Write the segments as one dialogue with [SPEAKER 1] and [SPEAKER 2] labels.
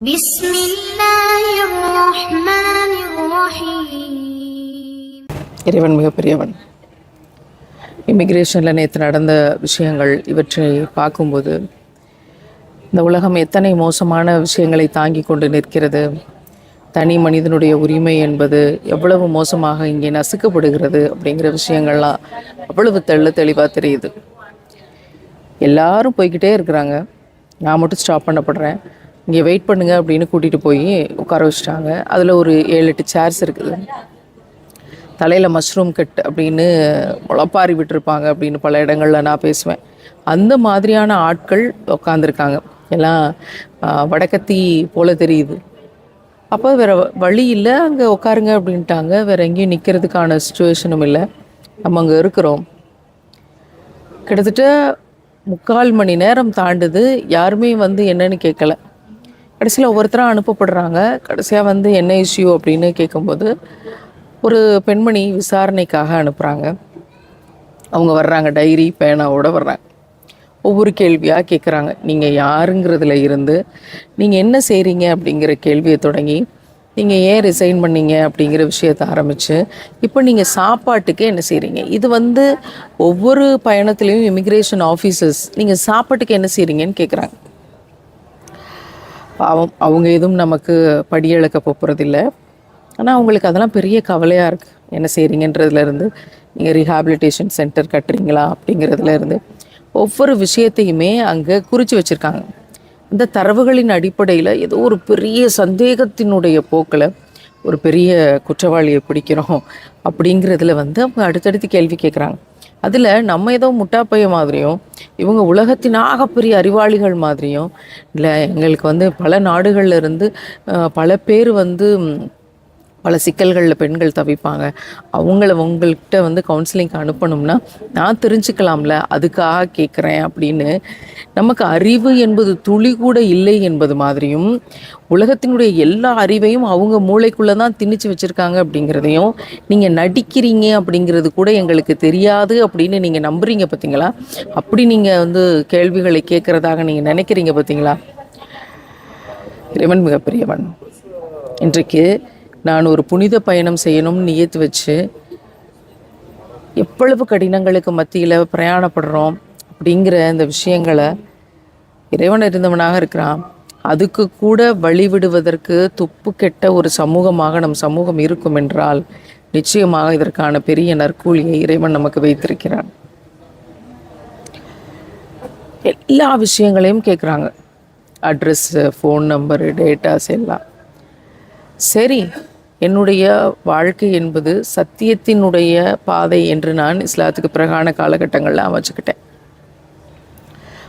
[SPEAKER 1] بسم الله الرحمن الرحيم
[SPEAKER 2] இறைவன் மிகப்பெரியவன் இமிக்ரேஷனில் நேற்று நடந்த விஷயங்கள் இவற்றை பார்க்கும்போது இந்த உலகம் எத்தனை மோசமான விஷயங்களை தாங்கி கொண்டு நிற்கிறது தனி மனிதனுடைய உரிமை என்பது எவ்வளவு மோசமாக இங்கே நசுக்கப்படுகிறது அப்படிங்கிற விஷயங்கள்லாம் அவ்வளவு தெள்ள தெளிவாக தெரியுது எல்லாரும் போய்கிட்டே இருக்கிறாங்க நான் மட்டும் ஸ்டாப் பண்ணப்படுறேன் இங்கே வெயிட் பண்ணுங்க அப்படின்னு கூட்டிகிட்டு போய் உட்கார வச்சிட்டாங்க. அதில் ஒரு ஏழு எட்டு சேர்ஸ் இருக்குது தலையில் மஷ்ரூம் கட் அப்படின்னு முளப்பாரி விட்டுருப்பாங்க அப்படின்னு பல இடங்களில் நான் பேசுவேன். அந்த மாதிரியான ஆட்கள் உட்காந்துருக்காங்க எல்லாம் வடக்கத்தி போல் தெரியுது. அப்போ வேறு வழி இல்லை அங்கே உட்காருங்க அப்படின்ட்டாங்க. வேறு எங்கேயும் நிற்கிறதுக்கான சுச்சுவேஷனும் இல்லை. நம்ம அங்கே இருக்கிறோம். கிட்டத்தட்ட முக்கால் மணி நேரம் தாண்டுது. யாருமே வந்து என்னன்னு கேட்கல கடைசியில் ஒவ்வொருத்தராக அனுப்பப்படுறாங்க. கடைசியாக வந்து என்ன இஷ்யூ அப்படின்னு கேட்கும்போது ஒரு பெண்மணி விசாரணைக்காக அனுப்புகிறாங்க அவங்க வர்றாங்க டைரி பேனாவோடு வர்றாங்க. ஒவ்வொரு கேள்வியாக கேட்குறாங்க நீங்கள் யாருங்கிறதுல இருந்து நீங்கள் என்ன செய்கிறீங்க அப்படிங்கிற கேள்வியை தொடங்கி நீங்கள் ஏன் ரிசைன் பண்ணீங்க அப்படிங்கிற விஷயத்த ஆரம்பித்து இப்போ நீங்கள் சாப்பாட்டுக்கு என்ன செய்கிறீங்க இது வந்து ஒவ்வொரு பயணத்துலேயும் இமிக்ரேஷன் ஆஃபீஸர்ஸ் நீங்கள் சாப்பாட்டுக்கு என்ன செய்கிறீங்கன்னு கேட்குறாங்க பாவம் அவங்க எதுவும் நமக்கு படியளக்க போகிறதில்ல ஆனால் அவங்களுக்கு அதெல்லாம் பெரிய கவலையாக இருக்குது என்ன செய்கிறீங்கன்றதுலேருந்து நீங்கள் ரீஹாபிலிட்டேஷன் சென்டர் கட்டுறீங்களா அப்படிங்கிறதுலேருந்து ஒவ்வொரு விஷயத்தையுமே அங்கே குறித்து வச்சுருக்காங்க. இந்த தரவுகளின் அடிப்படையில் ஏதோ ஒரு பெரிய சந்தேகத்தினுடைய போக்கில் ஒரு பெரிய குற்றவாளியை பிடிக்கிறோம் அப்படிங்கிறதுல வந்து அவங்க அடுத்தடுத்து கேள்வி கேட்குறாங்க அதில் நம்ம ஏதோ முட்டாப்பைய மாதிரியும் இவங்க உலகத்தின் ஆகப்பெரிய அறிவாளிகள் மாதிரியும் இல்லை எங்களுக்கு வந்து பல நாடுகளில் இருந்து பல பேர் வந்து பல சிக்கல்களில் பெண்கள் தவிப்பாங்க. அவங்கள உங்கள்கிட்ட வந்து கவுன்சிலிங்க்கு அனுப்பணும்னா நான் தெரிஞ்சுக்கலாம்ல அதுக்காக கேட்குறேன் அப்படின்னு. நமக்கு அறிவு என்பது துளி கூட இல்லை என்பது மாதிரியும் உலகத்தினுடைய எல்லா அறிவையும் அவங்க மூளைக்குள்ளே தான் திணிச்சு வச்சுருக்காங்க அப்படிங்கிறதையும் நீங்கள் நடிக்கிறீங்க அப்படிங்கிறது கூட எங்களுக்கு தெரியாது அப்படின்னு நீங்கள் நம்புறீங்க பார்த்தீங்களா அப்படி நீங்கள் வந்து கேள்விகளை கேட்குறதாக நீங்கள் நினைக்கிறீங்க பார்த்தீங்களா இறைவன் மிகப்பெரியவன். இன்றைக்கு நான் ஒரு புனித பயணம் செய்யணும்னு நியத்து வச்சு எவ்வளவு கடினங்களுக்கு மத்தியில் பிரயாணப்படுறோம் அப்படிங்கிற இந்த விஷயங்களை இறைவன் இருந்தவனாக இருக்கிறான். அதுக்கு கூட வழிவிடுவதற்கு துப்பு கெட்ட ஒரு சமூகமாக நம் சமூகம் இருக்கும் என்றால் நிச்சயமாக இதற்கான பெரிய நற்கூலியை இறைவன் நமக்கு வைத்திருக்கிறான். எல்லா விஷயங்களையும் கேட்குறாங்க அட்ரஸ்ஸு ஃபோன் நம்பரு டேட்டாஸ் எல்லாம். சரி என்னுடைய வாழ்க்கை என்பது சத்தியத்தினுடைய பாதை என்று நான் இஸ்லாத்துக்கு பிறகான காலகட்டங்களில் அமைச்சுக்கிட்டேன்.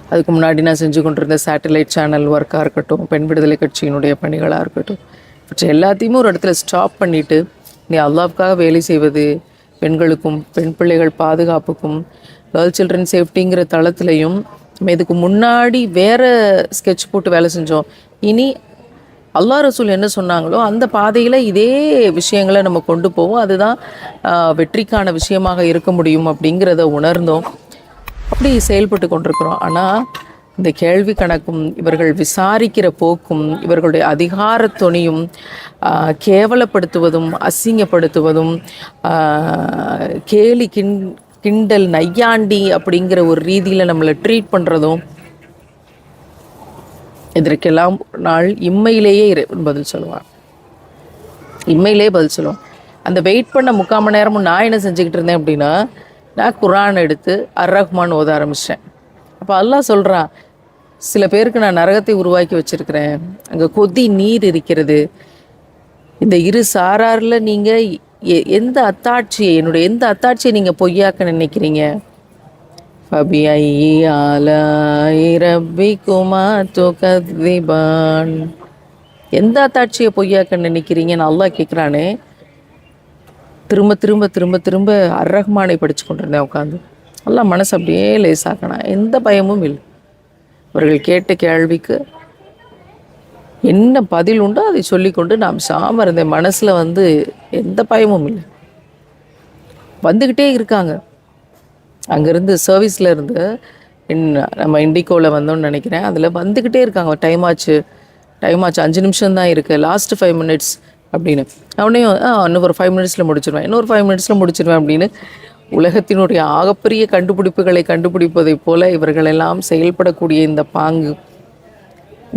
[SPEAKER 2] அதுக்கு முன்னாடி நான் செஞ்சு கொண்டிருந்த சேட்டலைட் சேனல் ஒர்க்காக இருக்கட்டும் பெண் விடுதலை கட்சியினுடைய பணிகளாக இருக்கட்டும் இவற்றை எல்லாத்தையுமே ஒரு இடத்துல ஸ்டாப் பண்ணிவிட்டு நீ அல்லாவுக்காக வேலை செய்வது பெண்களுக்கும் பெண் பிள்ளைகள் பாதுகாப்புக்கும் கேர்ள் சில்ட்ரன் சேஃப்டிங்கிற தளத்துலையும் நம்ம இதுக்கு முன்னாடி வேறு ஸ்கெட்ச் போட்டு வேலை செஞ்சோம். இனி அல்லா ரசூல் என்ன சொன்னாங்களோ அந்த பாதையில் இதே விஷயங்களை நம்ம கொண்டு போவோம். அதுதான் வெற்றிக்கான விஷயமாக இருக்க முடியும் அப்படிங்கிறத உணர்ந்தோம். அப்படி செயல்பட்டு கொண்டிருக்கிறோம். ஆனால் இந்த கேள்வி கணக்கும் இவர்கள் விசாரிக்கிற போக்கும் இவர்களுடைய அதிகார துணியும் கேவலப்படுத்துவதும் அசிங்கப்படுத்துவதும் கேலி கிண் கிண்டல் நையாண்டி அப்படிங்கிற ஒரு ரீதியில் நம்மளை ட்ரீட் பண்ணுறதும் இதற்கெல்லாம் நாள் இம்மையிலேயே இறைவன் பதில் சொல்லுவான். இம்மையிலேயே பதில் சொல்லுவான். அந்த வெயிட் பண்ண முக்கால் மணி நேரமும் நான் என்ன செஞ்சுக்கிட்டு இருந்தேன் அப்படின்னா நான் குரான் எடுத்து அர் ரஹ்மான் ஓத ஆரம்பித்தேன் அப்போ அல்லாஹ் சொல்கிறான் சில பேருக்கு நான் நரகத்தை உருவாக்கி வச்சிருக்கிறேன். அங்கே கொதி நீர் இருக்கிறது. இந்த இரு சாராரில் நீங்கள் எந்த அத்தாட்சியை என்னுடைய எந்த அத்தாட்சியை நீங்கள் பொய்யாக்க நினைக்கிறீங்க? فبأي آلاء ربكما تكذبان எந்த அத்தாட்சியை பொய்யாக்க நினைக்கிறீங்கன்னு அல்லாஹ் கேட்குறானே திரும்ப திரும்ப திரும்ப திரும்ப அர் ரஹ்மானை படித்து கொண்டிருந்தேன் உட்காந்து அல்லாஹ் மனசு அப்படியே லேசாக்கணா எந்த பயமும் இல்லை அவர்கள் கேட்ட கேள்விக்கு என்ன பதில் உண்டோ அதை சொல்லிக்கொண்டு நாம் சாம இருந்தேன் மனசில் வந்து எந்த பயமும் இல்லை வந்துக்கிட்டே இருக்காங்க அங்கேருந்து சர்வீஸில் இருந்து இன் நம்ம இண்டிகோவில் வந்தோம்னு நினைக்கிறேன். அதில் வந்துக்கிட்டே இருக்காங்க. டைம் ஆச்சு. டைம் ஆச்சு. அஞ்சு நிமிஷம் தான் இருக்குது லாஸ்ட் ஃபைவ் மினிட்ஸ் அப்படின்னு. அவனையும் ஆ இன்னும் ஒரு ஃபைவ் மினிட்ஸில் முடிச்சிருவேன். இன்னொரு ஃபைவ் மினிட்ஸில் முடிச்சிருவேன் அப்படின்னு உலகத்தினுடைய ஆகப்பெரிய கண்டுபிடிப்புகளை கண்டுபிடிப்பதைப் போல இவர்களெல்லாம் செயல்படக்கூடிய இந்த பாங்கு.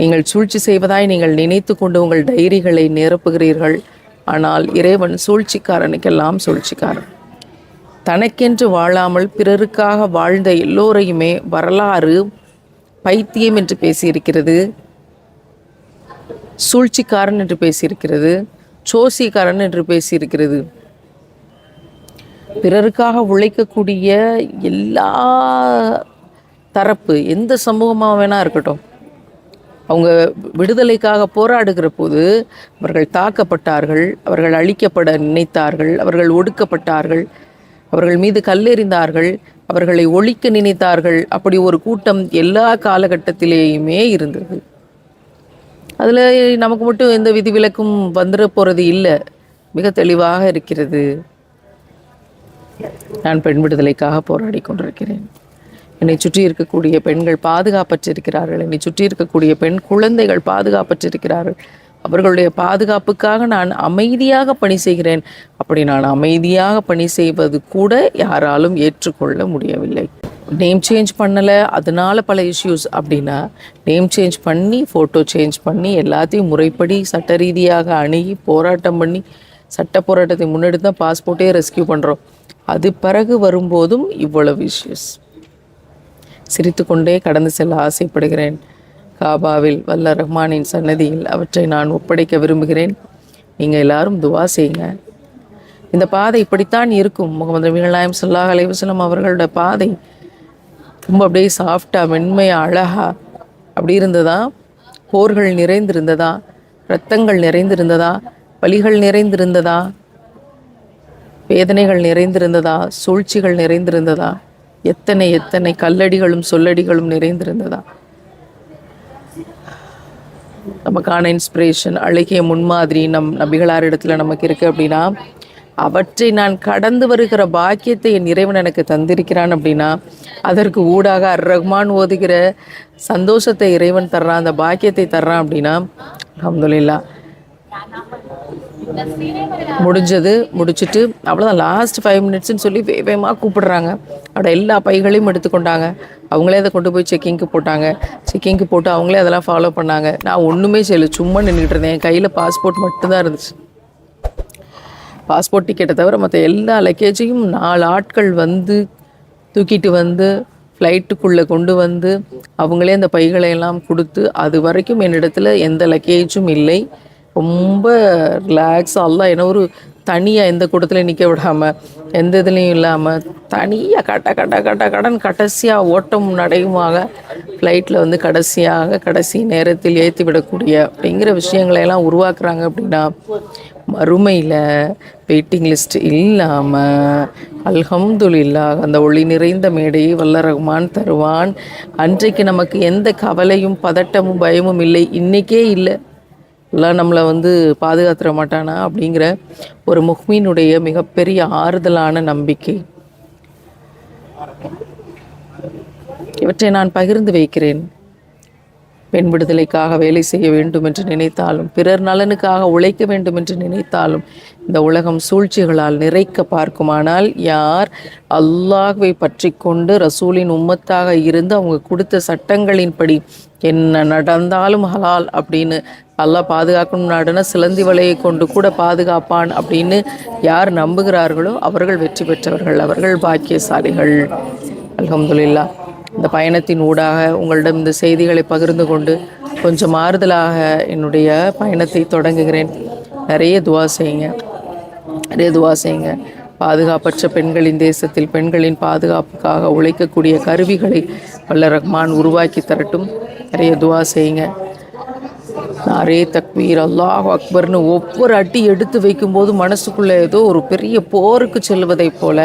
[SPEAKER 2] நீங்கள் சூழ்ச்சி செய்வதாய் நீங்கள் நினைத்து கொண்டு உங்கள் டைரிகளை நிரப்புகிறீர்கள். ஆனால் இறைவன் சூழ்ச்சிக்காரனுக்கெல்லாம் சூழ்ச்சிக்காரன். தனக்கென்று வாழாமல் பிறருக்காக வாழ்ந்த எல்லோரையுமே வரலாறு பைத்தியம் என்று பேசியிருக்கிறது. சூழ்ச்சிக்காரன் என்று பேசியிருக்கிறது. சோசிக்காரன் என்று பேசியிருக்கிறது. பிறருக்காக உழைக்கக்கூடிய எல்லா தரப்பு எந்த சமூகமாக வேணா இருக்கட்டும் அவங்க விடுதலைக்காக போராடுகிற போது அவர்கள் தாக்கப்பட்டார்கள் அவர்கள் அழிக்கப்பட நினைத்தார்கள் அவர்கள் ஒடுக்கப்பட்டார்கள். அவர்கள் மீது கல்லெறிந்தார்கள் அவர்களை ஒழிக்க நினைத்தார்கள். அப்படி ஒரு கூட்டம் எல்லா காலகட்டத்திலேயுமே இருந்தது. அதில் நமக்கு மட்டும் எந்த விதிவிலக்கும் வந்துட போகிறது இல்லை. மிக தெளிவாக இருக்கிறது. நான் பெண் விடுதலைக்காக போராடி கொண்டிருக்கிறேன். என்னை சுற்றி இருக்கக்கூடிய பெண்கள் பாதுகாப்பற்றிருக்கிறார்கள். என்னை சுற்றி இருக்கக்கூடிய பெண் குழந்தைகள் பாதுகாப்பற்றிருக்கிறார்கள். அவர்களுடைய பாதுகாப்புக்காக நான் அமைதியாக பணி செய்கிறேன். அப்படி நான் அமைதியாக பணி செய்வது கூட யாராலும் ஏற்றுக்கொள்ள முடியவில்லை. நேம் சேஞ்ச் பண்ணலை. அதனால பல இஷ்யூஸ் அப்படின்னா நேம் சேஞ்ச் பண்ணி ஃபோட்டோ சேஞ்ச் பண்ணி எல்லாத்தையும் முறைப்படி சட்ட ரீதியாக அணுகி போராட்டம் பண்ணி சட்ட போராட்டத்தை முன்னெடுத்து தான் பாஸ்போர்ட்டே ரெஸ்கியூ பண்ணுறோம் அது பிறகு வரும்போதும் இவ்வளவு இஷ்யூஸ் சிரித்துக்கொண்டே கடந்து செல்ல ஆசைப்படுகிறேன். காபாவில் வல்ல ரஹ்மானின் சன்னதியில் அவற்றை நான் ஒப்படைக்க விரும்புகிறேன். நீங்கள் எல்லாரும் துவா செய்யுங்க. இந்த பாதை இப்படித்தான் இருக்கும். முகமது நபிகள் நாயம் அலைவசலம் அவர்களோட பாதை ரொம்ப அப்படியே சாஃப்டாக மென்மையாக அழகாக அப்படி இருந்ததா? போர்கள் நிறைந்திருந்ததா? இரத்தங்கள் நிறைந்திருந்ததா? பலிகள் நிறைந்திருந்ததா? வேதனைகள் நிறைந்திருந்ததா? சூழ்ச்சிகள் நிறைந்திருந்ததா? எத்தனை எத்தனை கல்லடிகளும் சொல்லடிகளும் நிறைந்திருந்ததா? நமக்கான இன்ஸ்பிரேஷன் அழகிய முன்மாதிரி நம் நபிகளார் இடத்துல நமக்கு இருக்குது அப்படின்னா அவற்றை நான் கடந்து வருகிற பாக்கியத்தை என் இறைவன் எனக்கு தந்திருக்கிறான் அப்படின்னா அதற்கு ஊடாக அர் ரஹ்மான் ஓதுகிற சந்தோஷத்தை இறைவன் தர்றான் அந்த பாக்கியத்தை தர்றான் அப்படின்னா அஹமதுல்லா முடிஞ்சது முடிச்சுட்டு அவ்வளோதான் லாஸ்ட் ஃபைவ் மினிட்ஸ்னு சொல்லி வே வேகமாக கூப்பிடுறாங்க. அவட எல்லா பைகளையும் எடுத்துக்கொண்டாங்க. அவங்களே அதை கொண்டு போய் செக்கிங்க்கு போட்டாங்க. செக்கிங்க்கு போட்டு அவங்களே அதெல்லாம் ஃபாலோ பண்ணாங்க. நான் ஒன்றுமே செய்யலை. சும்மா நின்றுட்டு இருந்தேன். என் கையில் பாஸ்போர்ட் மட்டும்தான் இருந்துச்சு. பாஸ்போர்ட் டிக்கெட்டை தவிர மற்ற எல்லா லக்கேஜையும் நாலு ஆட்கள் வந்து தூக்கிட்டு வந்து ஃப்ளைட்டுக்குள்ளே கொண்டு வந்து அவங்களே அந்த பைகளை எல்லாம் கொடுத்து அது வரைக்கும் என்னிடத்துல எந்த லக்கேஜும் இல்லை. ரொம்ப ரிலாக்ஸ் அல்ல என்ன ஒரு தனியாக எந்த கூட்டத்துலையும் நிற்க விடாமல் எந்த இதுலேயும் இல்லாமல் தனியாக கட்ட கட்ட கட்ட கடன் கடைசியாக ஓட்டம் நடையுமாக ஃப்ளைட்டில் வந்து கடைசியாக கடைசி நேரத்தில் ஏற்றி விடக்கூடிய அப்படிங்கிற விஷயங்களை எல்லாம் உருவாக்குறாங்க அப்படின்னா மறுமையில் வெயிட்டிங் லிஸ்ட் இல்லாமல் அல்ஹம்துலில்லா அந்த ஒளி நிறைந்த மேடையை வல்ல ரஹ்மான் தருவான். அன்றைக்கு நமக்கு எந்த கவலையும் பதட்டமும் பயமும் இல்லை இன்றைக்கே இல்லை. எல்லாம் நம்மளை வந்து பாதுகாத்துற மாட்டானா அப்படிங்கிற ஒரு முஹ்மீனுடைய மிகப்பெரிய ஆறுதலான நம்பிக்கை. இவற்றை நான் பகிர்ந்து வைக்கிறேன். பெண் விடுதலைக்காக வேலை செய்ய வேண்டும் என்று நினைத்தாலும் பிறர் நலனுக்காக உழைக்க வேண்டும் என்று நினைத்தாலும் இந்த உலகம் சூழ்ச்சிகளால் நிறைக்க பார்க்குமானால் யார் அல்லாஹ்வை பற்றி கொண்டு ரசூலின் உம்மத்தாக இருந்து அவங்க கொடுத்த சட்டங்களின்படி என்ன நடந்தாலும் ஹலால் அப்படின்னு அல்லாஹ் பாதுகாக்கணும் நாடுனா சிலந்தி வலையை கொண்டு கூட பாதுகாப்பான் அப்படின்னு யார் நம்புகிறார்களோ அவர்கள் வெற்றி பெற்றவர்கள் அவர்கள் பாக்கியசாலிகள். அலமதுல்லா இந்த பயணத்தின் ஊடாக உங்களிடம் இந்த செய்திகளை பகிர்ந்து கொண்டு கொஞ்சம் ஆறுதலாக என்னுடைய பயணத்தை தொடங்குகிறேன். நிறைய துவா செய்யுங்க. நிறைய துவா செய்யுங்க. பாதுகாப்பற்ற பெண்களின் தேசத்தில் பெண்களின் பாதுகாப்புக்காக உழைக்கக்கூடிய கருவிகளை வல்ல ரஹ்மான் உருவாக்கி தரட்டும். நிறைய துவா செய்யுங்க. நாரே தக்பீர் அல்லாஹ் அக்பர்னு ஒவ்வொரு அடி எடுத்து வைக்கும்போது மனசுக்குள்ளே ஏதோ ஒரு பெரிய போருக்கு செல்வதைப் போல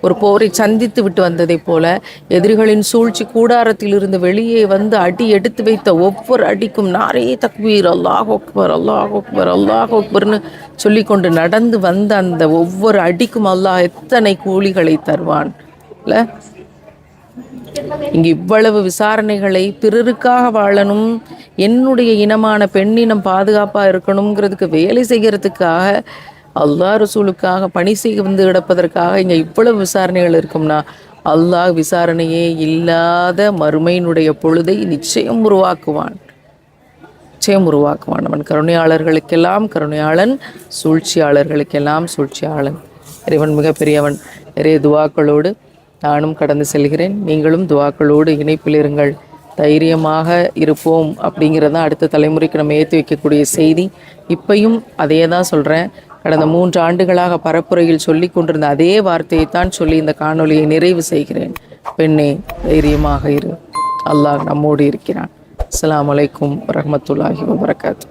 [SPEAKER 2] ஒரு போரை சந்தித்து விட்டு வந்ததைப் போல எதிரிகளின் சூழ்ச்சி கூடாரத்திலிருந்து வெளியே வந்து அடி எடுத்து வைத்த ஒவ்வொரு அடிக்கும் நாரே தக்பீர் அல்லாஹ் அக்பர் அல்லாஹ் அக்பர் அல்லாஹ் அக்பர்னு சொல்லிக்கொண்டு நடந்து வந்த அந்த ஒவ்வொரு அடிக்கும் அல்லாஹ் எத்தனை கூலிகளை தருவான் இல்லை இங்கு இவ்வளவு விசாரணைகளை பிறருக்காக வாழணும் என்னுடைய இனமான பெண்ணினம் பாதுகாப்பாக இருக்கணுங்கிறதுக்கு வேலை செய்கிறதுக்காக அல்லா ரசூலுக்காக பணி செய்ய வந்து கிடப்பதற்காக இங்கே இவ்வளவு விசாரணைகள் இருக்கும்னா அல்லாஹ் விசாரணையே இல்லாத மறுமையினுடைய பொழுதை நிச்சயம் உருவாக்குவான். நிச்சயம் உருவாக்குவான். அவன் கருணையாளர்களுக்கெல்லாம் கருணையாளன் சூழ்ச்சியாளர்களுக்கெல்லாம் சூழ்ச்சியாளன். இறைவன் மிகப்பெரியவன். நிறைய துவாக்களோடு நானும் கடந்து செல்கிறேன். நீங்களும் துவாக்களோடு இணைப்பில் இருங்கள். தைரியமாக இருப்போம் அப்படிங்கிறது தான் அடுத்த தலைமுறைக்கு நம்ம ஏற்றி வைக்கக்கூடிய செய்தி. இப்பையும் அதே தான் சொல்கிறேன் கடந்த மூன்று ஆண்டுகளாக பரப்புரையில் சொல்லி கொண்டிருந்த அதே வார்த்தையை தான் சொல்லி இந்த காணொலியை நிறைவு செய்கிறேன். பெண்ணே தைரியமாக இரு. அல்லாஹ் நம்மோடு இருக்கிறான். அஸ்லாம் வலைக்கும் வரஹ்மத்துல்லாஹி வபரகாத்து